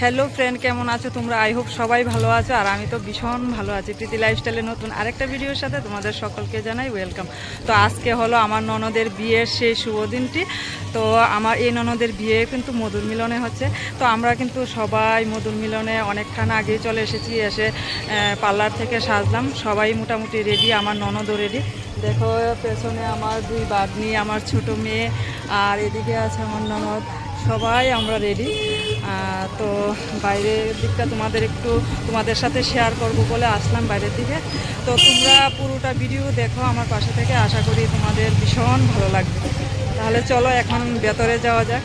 Hello friend কেমন আছো তোমরা? আই হোপ সবাই ভালো আছো আর আমি তো ভীষণ ভালো আছি। প্রীতি লাইফস্টাইলে নতুন আরেকটা ভিডিওর সাথে তোমাদের সকলকে জানাই ওয়েলকাম তো আজকে হলো আমার ননদের বিয়ের সেই শুভ দিনটি। তো আমার এই ননদের বিয়ে কিন্তু মধুর মিলনে হচ্ছে। তো আমরা কিন্তু সবাই মধুর মিলনে অনেকক্ষণ আগেই চলে এসেছি, এসে পার্লার থেকে সাজলাম। সবাই মোটামুটি রেডি আমার ননদও রেডি দেখো, পেছনে আমার দুই বাগনি আমার ছোট মেয়ে আর এদিকে আছে আমার ননদ। সবাই আমরা রেডি তো বাইরের দিকটা তোমাদের একটু তোমাদের সাথে শেয়ার করব বলে আসলাম বাইরের দিকে। তো তোমরা পুরোটা ভিডিও দেখো আমার পাশে থেকে। আশা করি তোমাদের ভীষণ ভালো লাগবে। তাহলে চলো এখন ভেতরে যাওয়া যাক।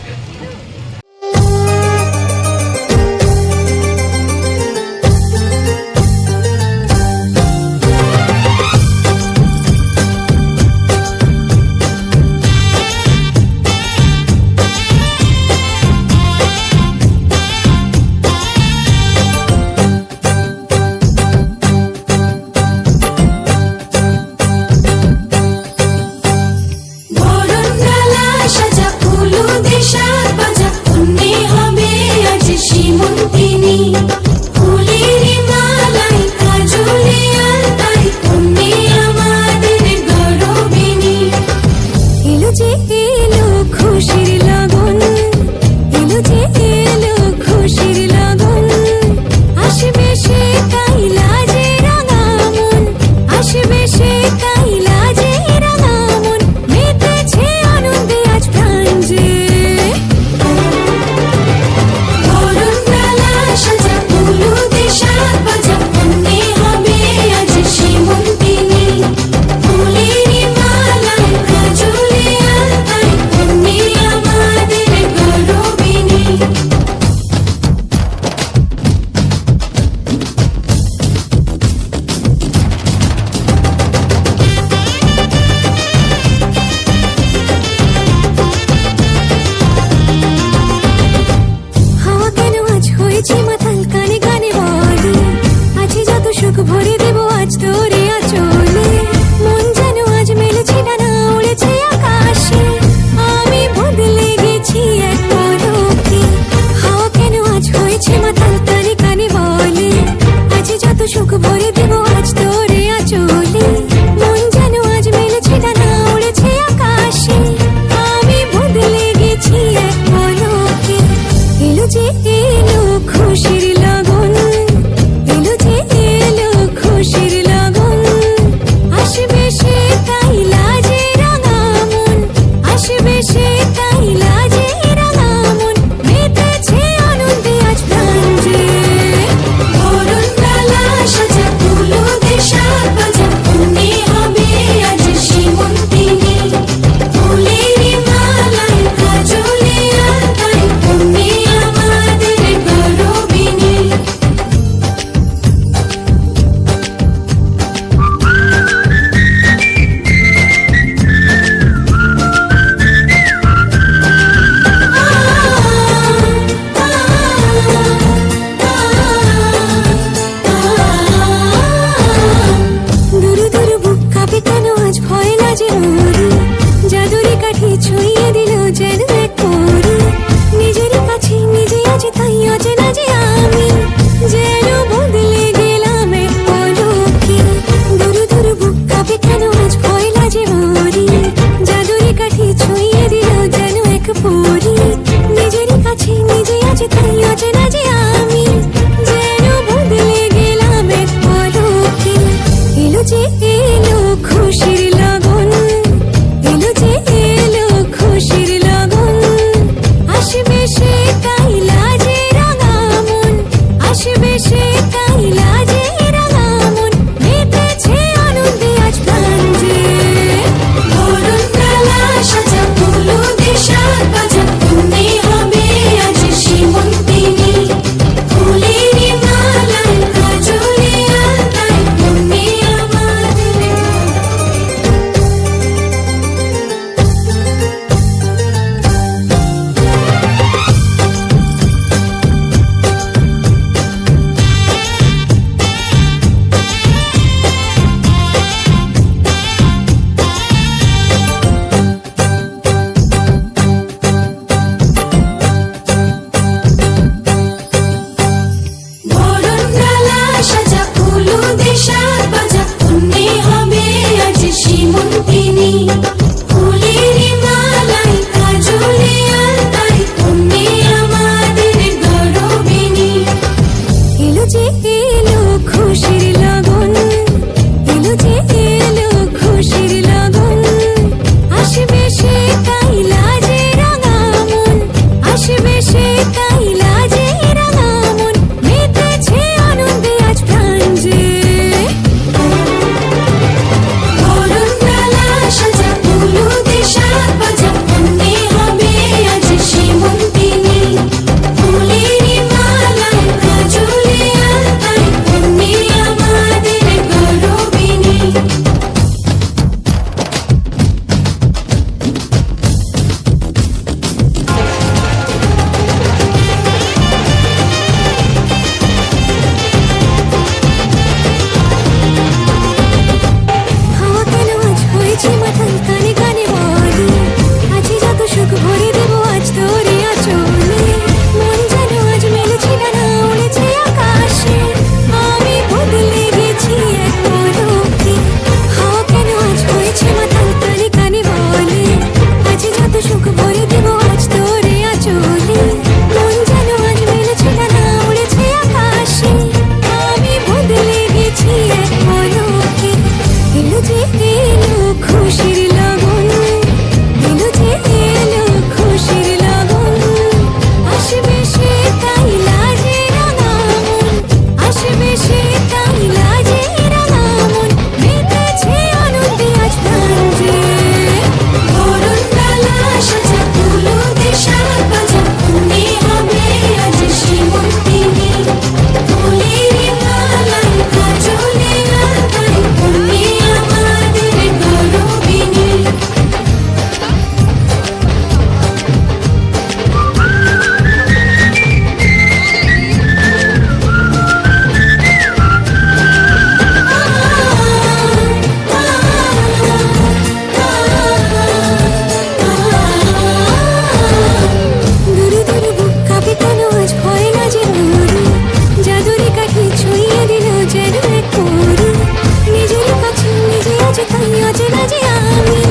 আছি তাই আজ রাজি আমি।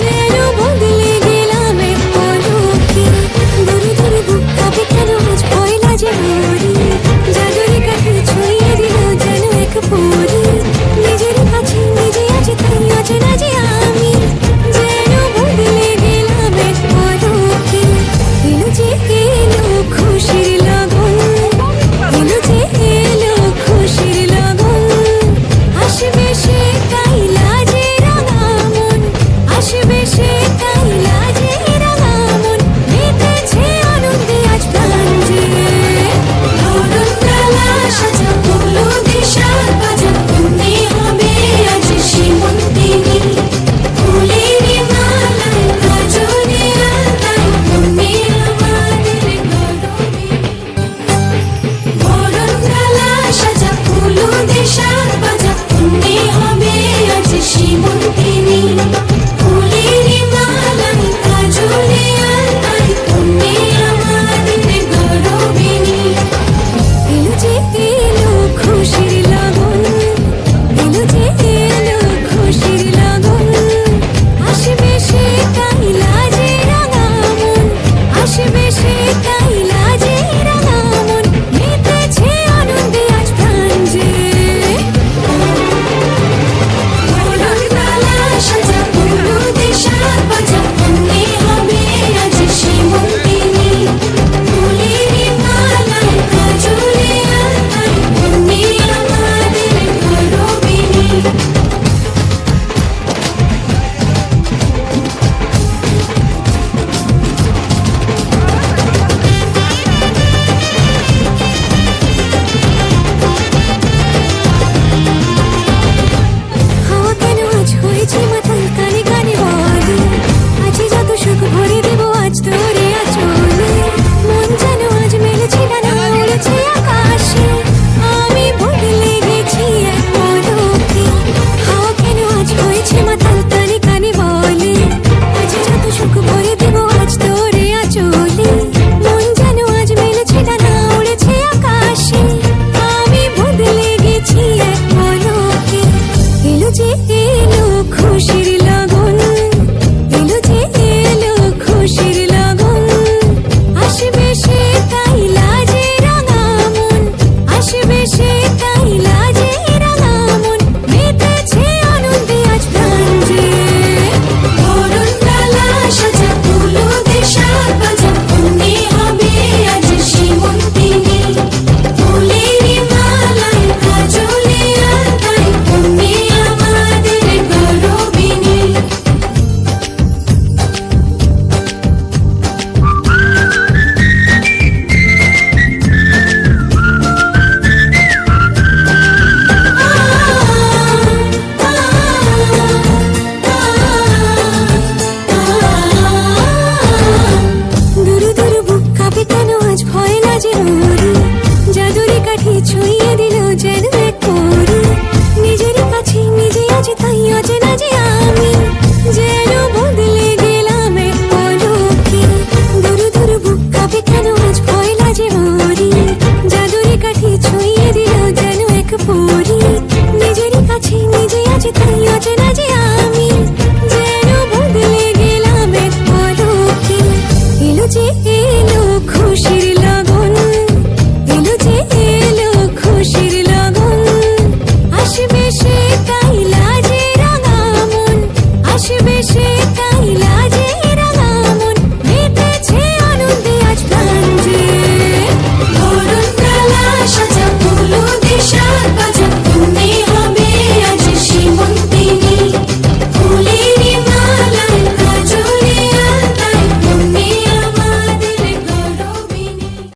যেন বদলে গেলাম একটু দূরে দূরে বুক কাঁপে কেন আজ ভয় লাজে মরি জাগরে কাঠে ছড়িয়ে দিল যেন এক পরি। Thank you.